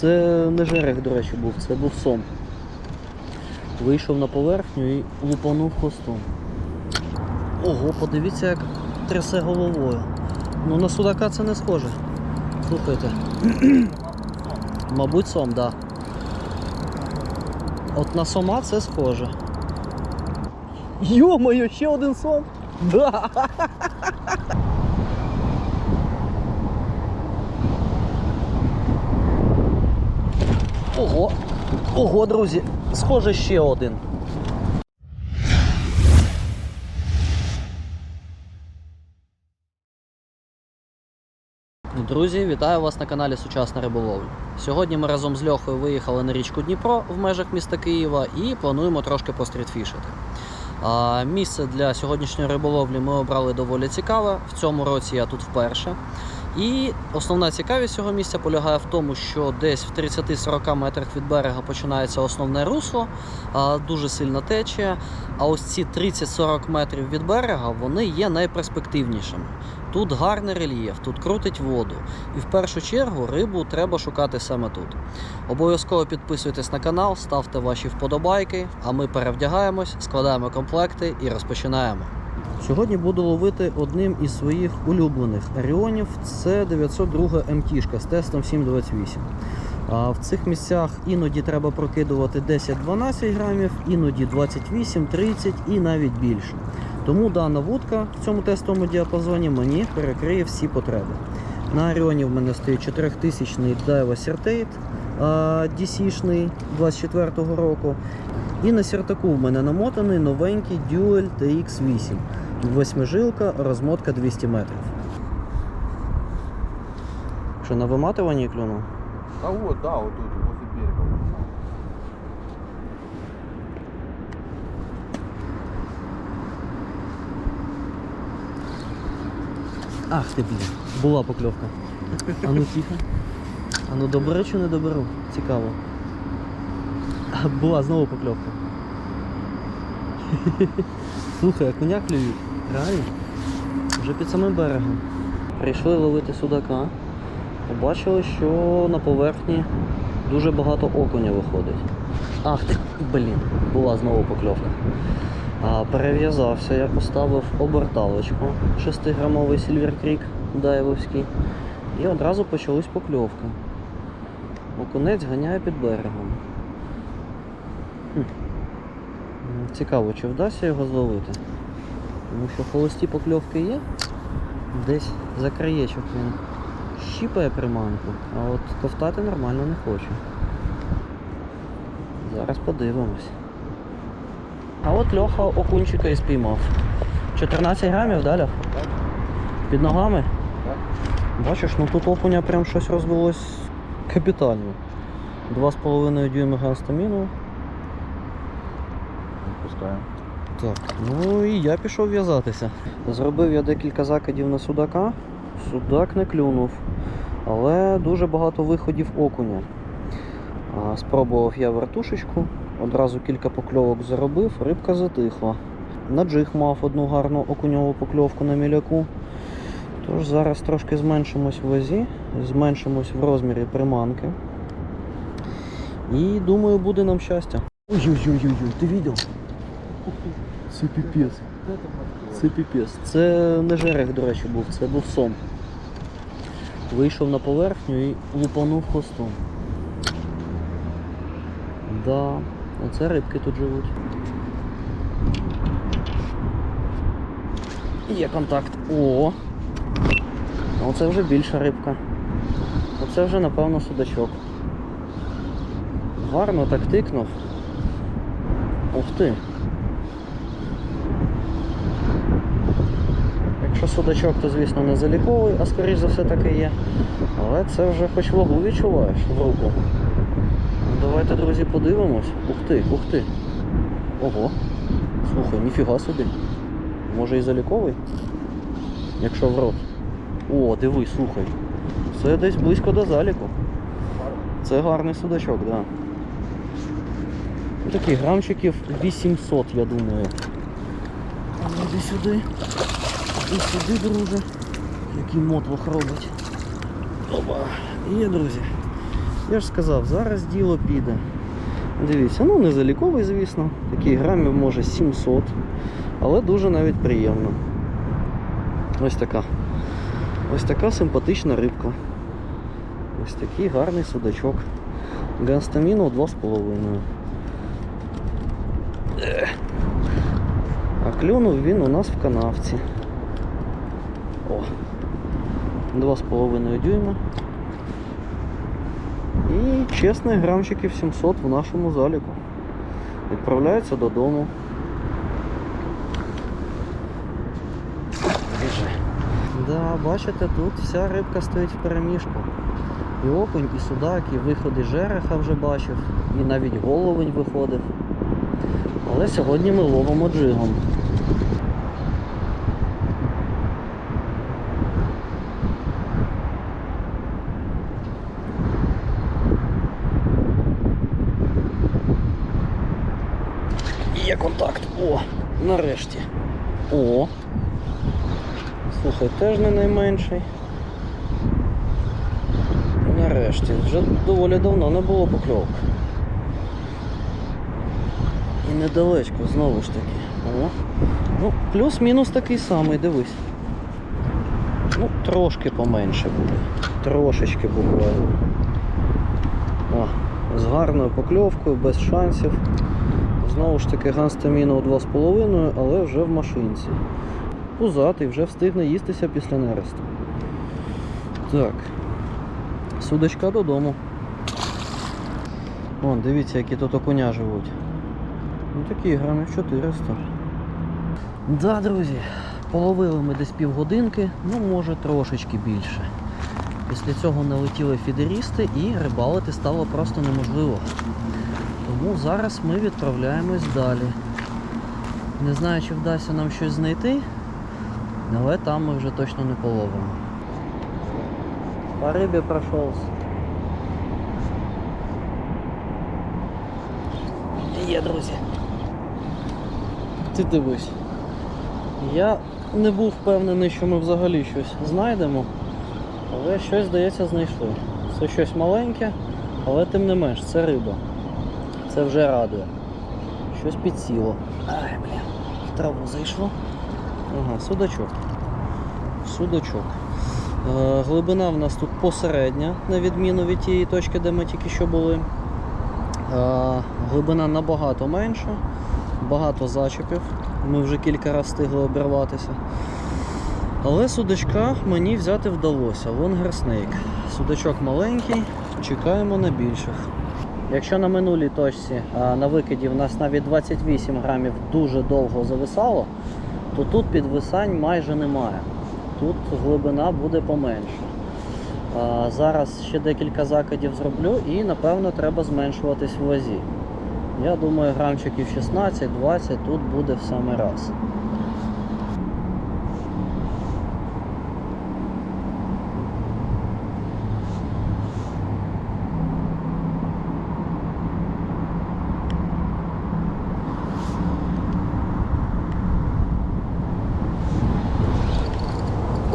Це не жерех, до речі, був, це був сом. Вийшов на поверхню і лупанув хвостом. Ого, подивіться, як трясе головою. Ну на судака це не схоже. Слухайте. Мабуть, сом, так. Да. От на сома це схоже. Йо-моє, ще один сом! Да. Ого, ого, друзі, схоже ще один. Друзі, вітаю вас на каналі Сучасна риболовля. Сьогодні ми разом з Льохою виїхали на річку Дніпро в межах міста Києва і плануємо трошки пострітфішити. А, Місце для сьогоднішньої риболовлі ми обрали доволі цікаве. В цьому році я тут вперше. І основна цікавість цього місця полягає в тому, що десь в 30-40 метрах від берега починається основне русло, дуже сильна течія. А ось ці 30-40 метрів від берега вони є найперспективнішими. Тут гарний рельєф, тут крутить воду. І в першу чергу рибу треба шукати саме тут. Обов'язково підписуйтесь на канал, ставте ваші вподобайки, а ми перевдягаємось, складаємо комплекти і розпочинаємо. Сьогодні буду ловити одним із своїх улюблених аріонів. Це 902 МТшка з тестом 728. А в цих місцях іноді треба прокидувати 10-12 грамів, іноді 28, 30 і навіть більше. Тому дана вудка в цьому тестовому діапазоні мені перекриє всі потреби. На Аріоні в мене стоїть 4000 Daiwa Certate DC-шний 24-го року. І на сертаку в мене намотаний новенький Dual TX8. Восьмижилка, розмотка 200 метрів. Що на виматуванні клюнув? А вот, да, вот тут, возле берега. Ах ти блін, була покльовка. А ну тихо. А ну добре чи не доберу? Цікаво. А, була знову покльовка. Слухай, а коня клюють. Реально? Вже під самим берегом. Прийшли ловити судака. Побачили, що на поверхні дуже багато окуня виходить. Ах ти, блін, була знову покльовка. А, перев'язався, я поставив оберталочку 6-грамовий Silver Creek дайвовський. І одразу почались покльовки. Окунець ганяє під берегом. Хм. Цікаво, чи вдасться його зловити. Тому що холості покльовки є. Десь за краєчок він щіпає приманку, а от ковтати нормально не хоче. Зараз подивимось. А от Льоха окунчика і спіймав. 14 грамів, да, Льох? Під ногами? Так. Бачиш, ну тут окуня прям щось розвелось капітально. 2,5 дюйми гастаміну. Отпускаем. Так, ну і я пішов в'язатися. Зробив я декілька закидів на судака. Судак не клюнув, але дуже багато виходів окуня. А, Спробував я вертушечку, одразу кілька покльовок заробив, рибка затихла. На джиг мав одну гарну окуньову покльовку на міляку. Тож зараз трошки зменшимось в вазі, зменшимось в розмірі приманки. І думаю, буде нам щастя. Ой-ой-ой, ти бачив? Це піпець. Це піпець. Це не жерех, до речі, був, це був сом. Вийшов на поверхню і лупанув хвостом. Да, оце рибки тут живуть. Є контакт. О! Оце вже більша рибка. Оце вже, напевно, судачок. Гарно так тикнув. Ух ти. Якщо судачок, то звісно не заліковий, а скоріш за все так і є. Але це вже хоч вагу відчуваєш в руку. Ну, Давайте, друзі, подивимось. Ух ти, ух ти. Ого. Слухай, ніфіга собі. Може і заліковий? Якщо в рот. О, дивись, слухай. Це десь близько до заліку. Це гарний судачок, так. Да. Ну, Такий грамчиків 800, я думаю. А ну сюди. І сюди, друже. Який мотлох робить. Опа. Є, друзі. Я ж сказав, зараз діло піде. Дивіться, ну не заліковий, звісно. Такий грамів може 700, але дуже навіть приємно. Ось така. Ось така симпатична рибка. Ось такий гарний судачок. Ганстаміну 2,5. А клюнув він у нас в канавці. О. 2,5 дюйма. І чесний грамчиків 700 в нашому заліку. Відправляється додому. Да, бачите, тут вся рибка стоїть в переміжку. І окунь, і судак, і виходи жереха вже бачив, і навіть головень виходив. Але сьогодні ми ловимо джигом. Є контакт. О, нарешті. О. Слухай, теж не найменший. Нарешті. Вже доволі давно не було покльовок. І недалечко, знову ж таки. О. Ну, плюс-мінус такий самий, дивись. Ну, трошки поменше буде. Трошечки буквально. О, з гарною покльовкою, без шансів. Знову ж таки ганстаміну 2,5, але вже в машинці. Пузатий, вже встигне їстися після нересту. Так. Судочка додому. Вон, дивіться, які тут окуня живуть. Ну такі грамів 400. Да, друзі, половили ми десь півгодинки, ну може трошечки більше. Після цього налетіли фідерісти і рибалити стало просто неможливо. Тому зараз ми відправляємось далі. Не знаю, чи вдасться нам щось знайти, але там ми вже точно не половимо. По рибі пройшовся. Є, друзі. Ти дивись. Я не був впевнений, що ми взагалі щось знайдемо, але щось, здається, знайшли. Це щось маленьке, але тим не менш, це риба. Це вже радує. Щось підсіло. Ай, бля, в траву зайшло. Ага, судачок. Судачок. Е, глибина в нас тут посередня, на відміну від тієї точки, де ми тільки що були. Е, глибина набагато менша, багато зачепів. Ми вже кілька разів встигли обірватися. Але судачка мені взяти вдалося. Лонгер Snake. Судачок маленький, чекаємо на більших. Якщо на минулій точці на викиді в нас навіть 28 грамів дуже довго зависало, то тут підвисань майже немає. Тут глибина буде поменше. Зараз ще декілька закидів зроблю і напевно треба зменшуватись в вазі. Я думаю, грамчиків 16-20 тут буде в самий раз.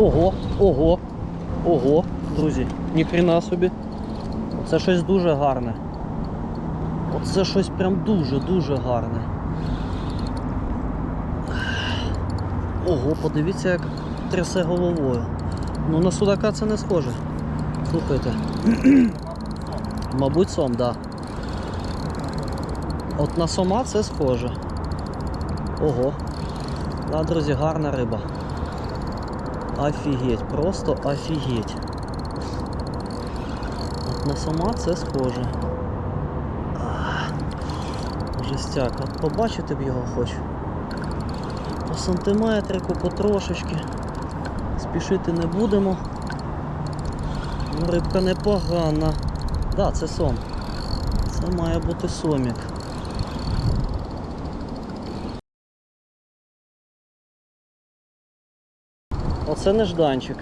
Ого, ого, ого, друзі, ніхрена собі. Це щось дуже гарне. Оце щось прям дуже-дуже гарне. Ого, подивіться, як трясе головою. Ну на судака це не схоже. Слухайте. Мабуть, сом, так. Да. От на сома це схоже. Ого. Да, друзі, гарна риба. Офігеть, просто офігеть. От на сома це схоже. Жестяк, от побачити б його хочу. По сантиметрику, потрошечки. Спішити не будемо. Ну, Рибка непогана. Так, да, це сом. Це має бути сомік. Оце нежданчик.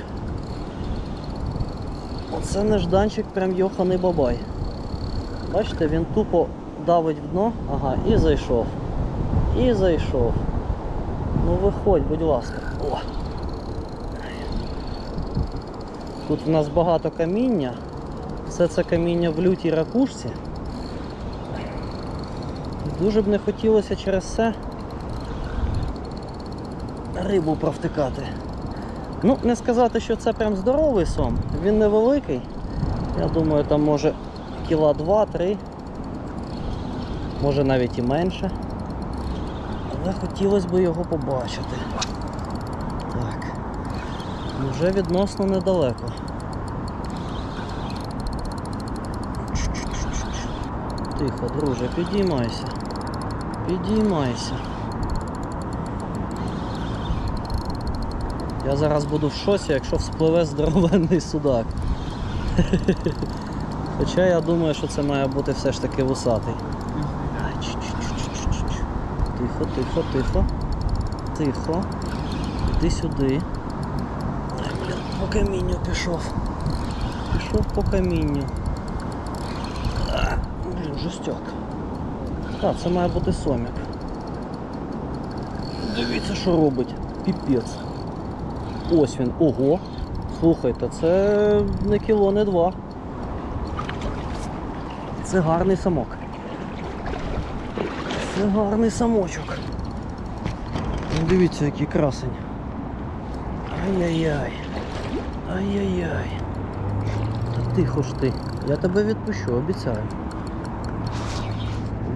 Оце нежданчик прям йоханий бабай. Бачите, він тупо давить в дно, ага, і зайшов. І зайшов. Ну виходь, будь ласка. О. Тут в нас багато каміння. Все це каміння в лютій ракушці. Дуже б не хотілося через це рибу провтикати. Ну, не сказати, що це прям здоровий сом. Він невеликий. Я думаю, там може кіла 2-3, може навіть і менше. Але хотілося б його побачити. Так. Ну, Вже відносно недалеко. Тихо, друже, підіймайся. Підіймайся. Я зараз буду в шоці, якщо вспливе здоровенний судак. Хоча я думаю, що це має бути все ж таки вусатий. Тихо, тихо, тихо. Тихо. Іди сюди. Ай, блін, по камінню пішов. Пішов по камінню. Блін, жестяк. Так, це має бути сомік. Дивіться, що робить. Піпець. Ось він. Ого. Слухайте, це не кіло, не два. Це гарний самок. Це гарний самочок. Ну, Дивіться, який красень. Ай-яй-яй. Ай-яй-яй. Та тихо ж ти. Я тебе відпущу, обіцяю.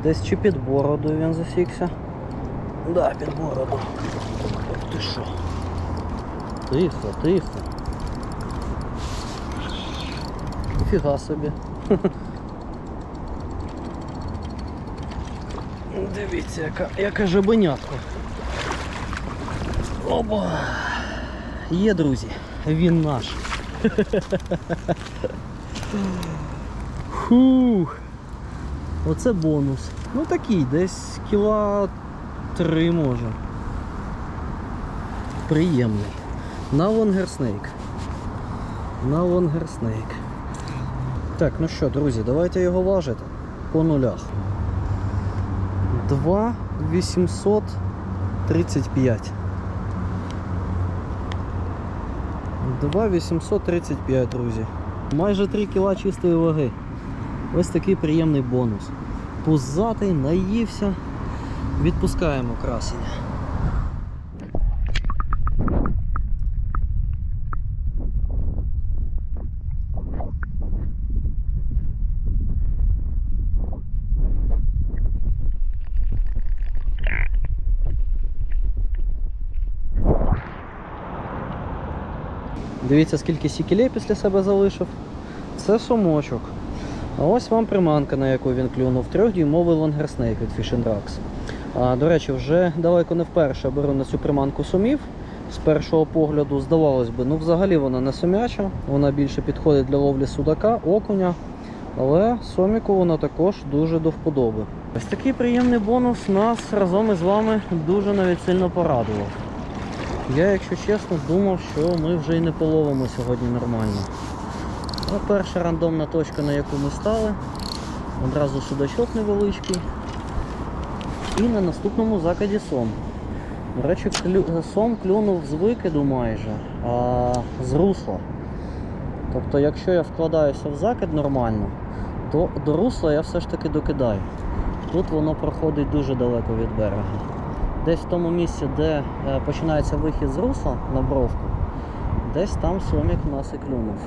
Десь чи під бороду він засікся. Да, під бороду. Ти що. Тихо, тихо. Фіга собі. Дивіться, яка, яка жабенятка. Оба. Є, друзі, він наш. Фух. Оце бонус. Ну такий, десь кіла три може. Приємний. На лонгерснейк. На лонгерснейк. Так, ну що, друзі, давайте його важити по нулях. 2 835. 2 835, друзі. Майже 3 кіла чистої ваги. Ось такий приємний бонус. Пузатий, наївся. Відпускаємо красення. Дивіться, скільки сікілей після себе залишив. Це сомочок. А ось вам приманка, на яку він клюнув. Трьохдюймовий лонгерснейк від Fish Racks. А, до речі, вже далеко не вперше беру на цю приманку сумів. З першого погляду, здавалось би, ну взагалі вона не сумяча, вона більше підходить для ловлі судака, окуня. Але соміку вона також дуже до вподоби. Ось такий приємний бонус нас разом із вами дуже навіть сильно порадував. Я, якщо чесно, думав, що ми вже й не половимо сьогодні нормально. А перша рандомна точка, на яку ми стали, одразу судачок невеличкий. І на наступному закиді сом. До речі, клю... сом клюнув з викиду майже, а з русла. Тобто, якщо я вкладаюся в закид нормально, то до русла я все ж таки докидаю. Тут воно проходить дуже далеко від берега. Десь в тому місці, де е, починається вихід з русла на бровку, десь там сомік нас і клюнув.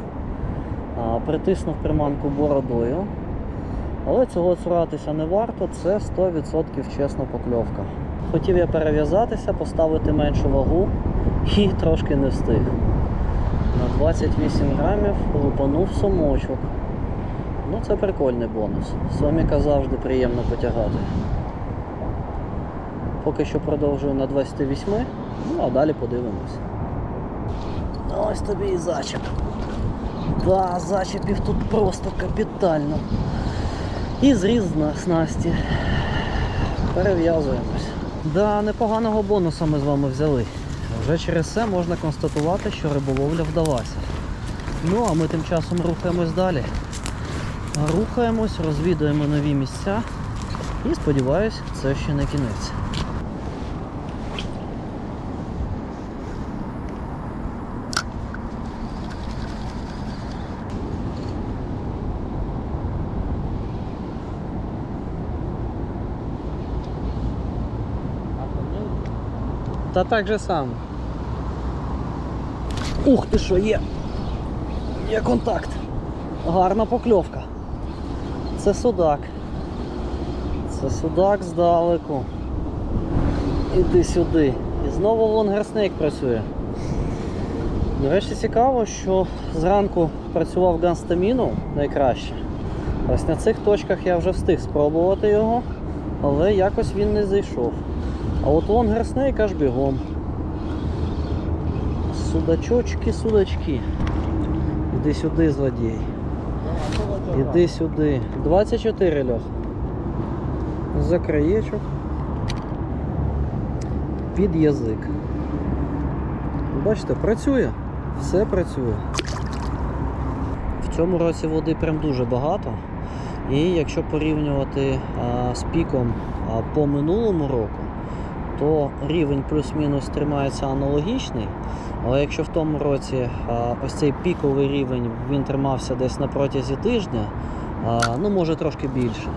Притиснув приманку бородою. Але цього цуратися не варто, це 100% чесна покльовка. Хотів я перев'язатися, поставити меншу вагу і трошки не встиг. На 28 грамів лупанув сомочок. Ну це прикольний бонус. Соміка завжди приємно потягати. Поки що продовжую на 28, ну а далі подивимось. Ось тобі і зачеп. Да, зачепів тут просто капітально. І зріз на снасті. Перев'язуємось. Да, непоганого бонуса ми з вами взяли. Вже через це можна констатувати, що риболовля вдалася. Ну а ми тим часом рухаємось далі. Рухаємось, розвідуємо нові місця і сподіваюсь, це ще не кінець. Та так же само. Ух ти що, є! Є контакт. Гарна покльовка. Це судак. Це судак здалеку. Іди сюди. І знову лонгерснейк працює. До речі, цікаво, що зранку працював ганстаміну найкраще. Ось на цих точках я вже встиг спробувати його, але якось він не зайшов. А от лонгерснейк аж бігом. Судачочки, судачки. Іди сюди, злодій. Іди сюди. 24 льох. За краєчок. Під язик. Бачите, працює. Все працює. В цьому році води прям дуже багато. І якщо порівнювати а, з піком а, по минулому року, то рівень плюс-мінус тримається аналогічний. Але якщо в тому році а, ось цей піковий рівень він тримався десь на протязі тижня, а, ну може трошки більше,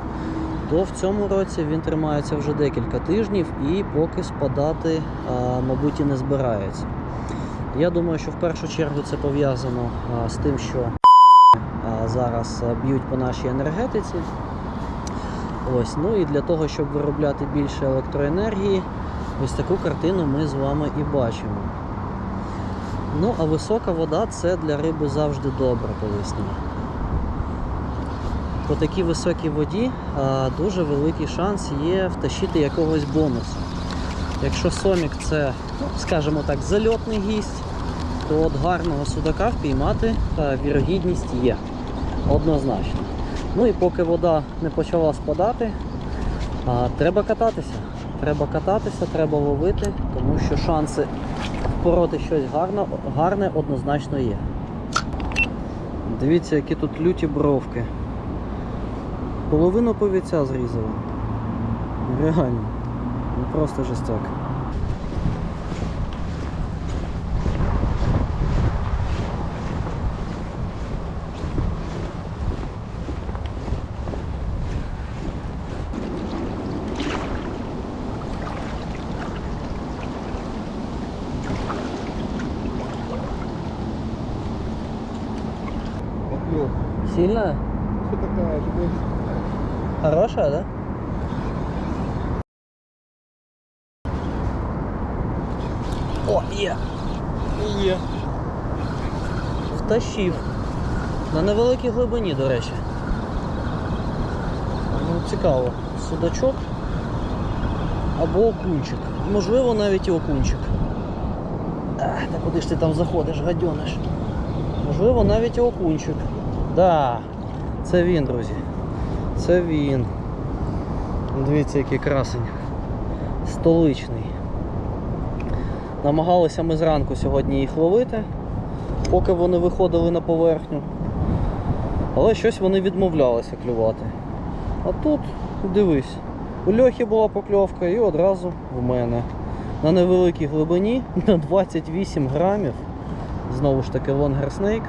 то в цьому році він тримається вже декілька тижнів і поки спадати, а, мабуть, і не збирається. Я думаю, що в першу чергу це пов'язано з тим, що зараз б'ють по нашій енергетиці. Ось, ну і для того, щоб виробляти більше електроенергії, ось таку картину ми з вами і бачимо. Ну, а висока вода це для риби завжди добре по. По такій високій воді дуже великий шанс є втащити якогось бонусу. Якщо сомік це, ну, скажімо так, зальотний гість, то от гарного судака впіймати а, вірогідність є. Однозначно. Ну і поки вода не почала спадати, треба кататися. Треба кататися, треба ловити, тому що шанси впороти щось гарне, гарне однозначно є. Дивіться, які тут люті бровки. Половину повіця зрізали. Реально. Ну просто жестяк. Сильная? Что такая? Такой Хорошая, да? О, є! Є. Втащив. На невеликій глибині, до речі. Ну, цікаво. Судачок або окунчик. Можливо, навіть і окунчик. Ах, та куди ж ти там заходиш, гадьониш? Можливо, навіть і окунчик. Да, це він, друзі. Це він. Дивіться, який красень. Столичний. Намагалися ми зранку сьогодні їх ловити, поки вони виходили на поверхню. Але щось вони відмовлялися клювати. А тут, дивись, у Льохи була покльовка і одразу в мене. На невеликій глибині, на 28 грамів. Знову ж таки лонгерснейк,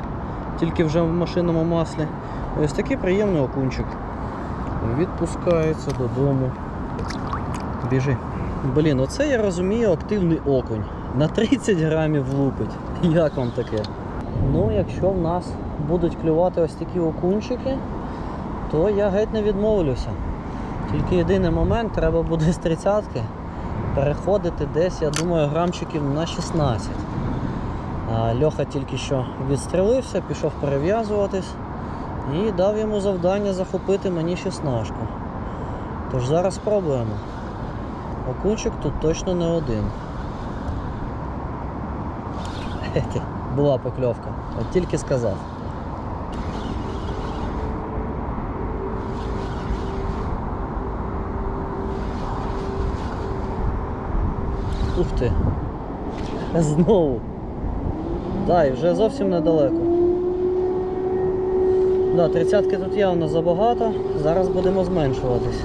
тільки вже в машинному маслі. Ось такий приємний окунчик. Відпускається додому. Біжи. Блін, оце я розумію активний окунь. На 30 грамів лупить. Як вам таке? Ну, якщо в нас будуть клювати ось такі окунчики, то я геть не відмовлюся. Тільки єдиний момент, треба буде з тридцятки переходити десь, я думаю, грамчиків на 16. Льоха тільки що відстрілився, пішов перев'язуватись і дав йому завдання захопити мені шістнашку. Тож зараз спробуємо. Окунчик тут точно не один. Була покльовка, от тільки сказав. Ух ти. Знову. Так, і вже зовсім недалеко. Да, тридцятки тут явно забагато, зараз будемо зменшуватись.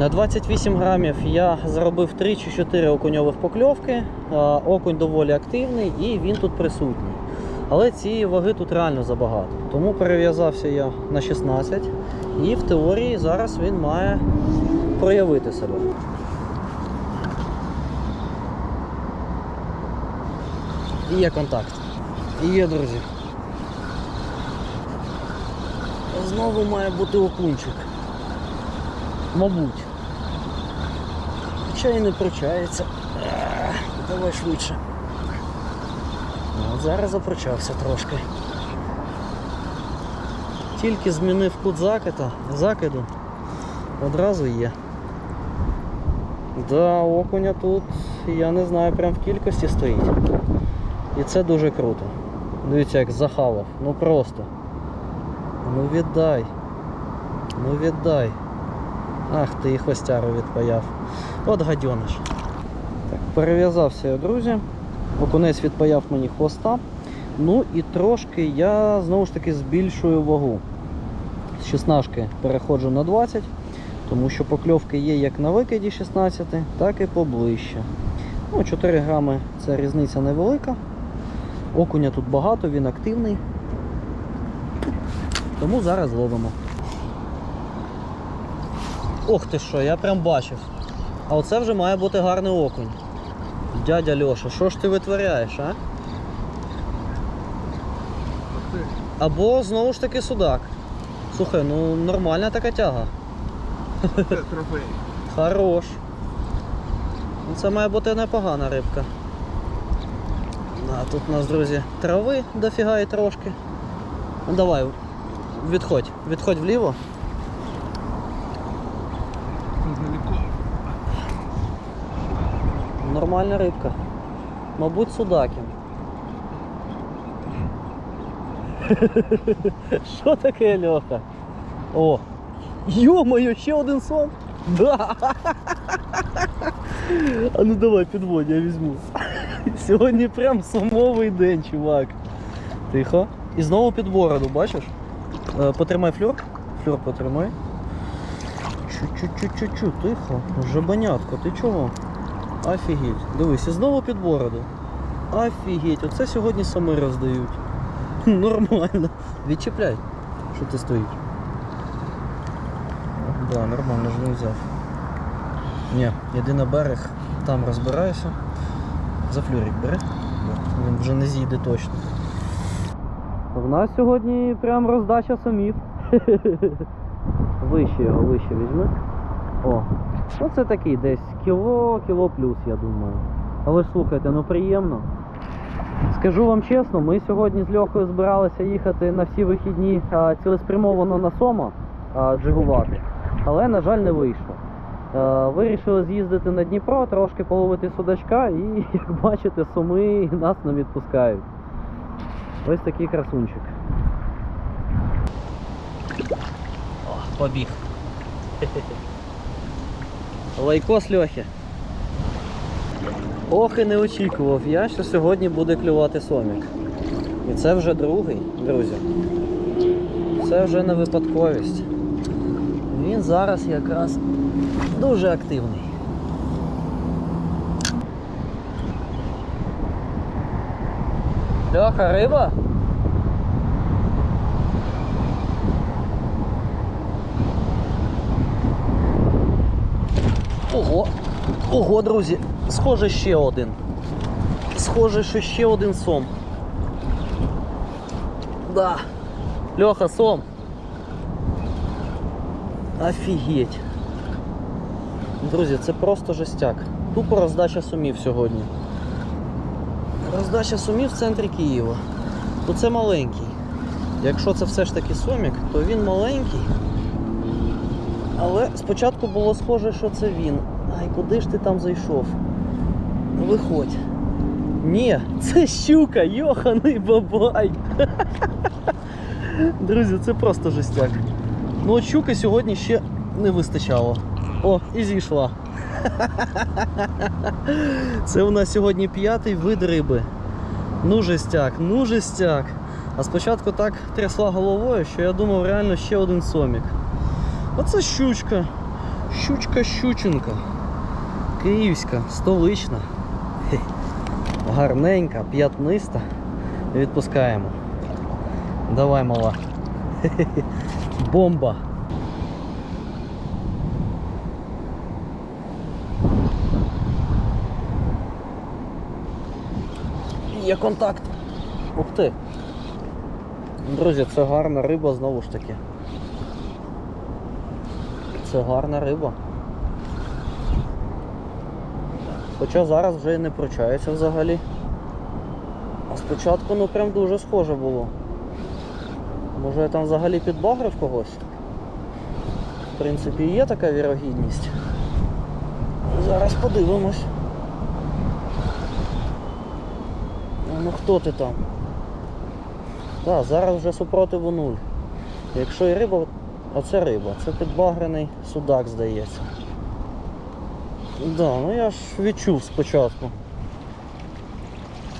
На 28 грамів я заробив 3 чи 4 окуньових покльовки. Окунь доволі активний і він тут присутній. Але цієї ваги тут реально забагато. Тому перев'язався я на 16 і в теорії зараз він має проявити себе. І Є контакт. Є, друзі. Знову має бути окунчик. Мабуть. Хоча і не пручається. Давай швидше. От зараз запручався трошки. Тільки змінив кут закида, закиду, одразу є. Да, окуня тут, я не знаю, прям в кількості стоїть. І це дуже круто. Дивіться, як захавав. Ну просто. Ну віддай. Ну віддай. Ах ти і хвостяру відпаяв. От гадьониш. Так, перев'язався я, друзі. Окунець відпаяв мені хвоста. Ну і трошки я знову ж таки збільшую вагу. З 16 переходжу на 20, тому що покльовки є як на викиді 16, так і поближче. Ну, 4 грами це різниця невелика. Окуня тут багато, він активний. Тому зараз ловимо. Ох ти що, я прям бачив. А оце вже має бути гарний окунь. Дядя Льоша, що ж ти витворяєш, а? Або знову ж таки судак. Слухай, ну нормальна така тяга. Це. Хорош. Ну, Це має бути непогана рибка. А тут у нас, друзі, трави дофіга і трошки. Ну давай, відходь, відходь вліво. Нормальна рибка. Мабуть, судакін. Що таке, Льоха? О! Йо-моє, ще один сон! Да! А ну давай підводь, я візьму. Сьогодні прям сумовий день, чувак. Тихо. І знову під бороду, бачиш? Е, Потримай флюр. Флюр потримай. Чу-чу-чу-чу-чу, тихо. Жабанятко, ти чого? Офігеть. Дивись, і знову під бороду. Офігеть, оце сьогодні сами роздають. Нормально. Відчіпляй, що ти стоїш. Да, нормально ж не взяв. Ні, йди на берег, там розбирайся. За флюрик бери. Він вже не зійде точно. В нас сьогодні прям роздача самів. Вище його, вище візьми. О, ну це такий десь кіло, кіло плюс, я думаю. Але слухайте, ну приємно. Скажу вам чесно, ми сьогодні з Льохою збиралися їхати на всі вихідні а, цілеспрямовано на Сома а, джигувати, але, на жаль, не вийшло. Е, Вирішили з'їздити на Дніпро, трошки половити судачка і, як бачите, суми нас не відпускають. Ось такий красунчик. О, побіг. Лайкос Льохи. Ох і не очікував я, що сьогодні буде клювати сомік. І це вже другий, друзі. Це вже не випадковість. Він зараз якраз дуже активний. Льоха, риба? Ого! Ого, друзі! Схоже ще один. Схоже, що ще один сом. Да. Льоха, сом. Офігеть. Друзі, це просто жестяк. Тупо роздача сумів сьогодні. Роздача сумів в центрі Києва. То це маленький. Якщо це все ж таки сомік, то він маленький. Але спочатку було схоже, що це він. Ай, куди ж ти там зайшов? Ну, Виходь. Ні, це щука, йоханий бабай. Друзі, це просто жестяк. Ну от щуки сьогодні ще не вистачало. О, і зійшла. Це у нас сьогодні п'ятий вид риби. Ну жестяк, ну жестяк. А спочатку так трясла головою, що я думав реально ще один сомік. Оце щучка. Щучка щученка. Київська, столична. Хе. Гарненька, п'ятниста. Відпускаємо. Давай, мала. Бомба. Є контакт. Ух ти. Друзі, це гарна риба знову ж таки. Це гарна риба. Хоча зараз вже і не пручається взагалі. А спочатку ну прям дуже схоже було. Може я там взагалі підбагрив когось? В принципі, є така вірогідність. Зараз подивимось. Ну хто ти там? Так, зараз вже супротиву нуль. Якщо і риба, а це риба, це підбагрений судак, здається. Да, ну я ж відчув спочатку.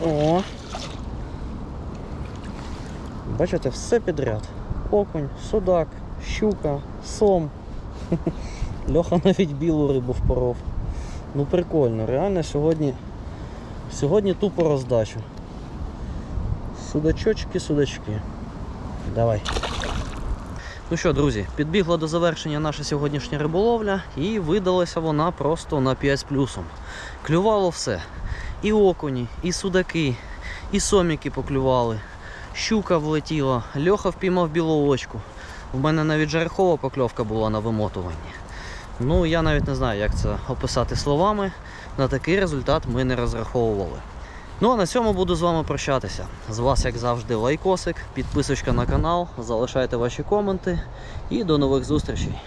О. Бачите, все підряд. Окунь, судак, щука, сом. Льоха навіть білу рибу впоров. Ну прикольно, реально сьогодні. Сьогодні тупо роздача. Судачочки, судачки. Давай. Ну що, друзі, підбігла до завершення наша сьогоднішня риболовля і видалася вона просто на 5 з плюсом. Клювало все. І окуні, і судаки, і соміки поклювали. Щука влетіла, льоха впіймав білоочку. У мене навіть жерехова покльовка була на вимотуванні. Ну, я навіть не знаю, як це описати словами. На такий результат ми не розраховували. Ну а на цьому буду з вами прощатися. З вас, як завжди, лайкосик, підписочка на канал, залишайте ваші коменти і до нових зустрічей.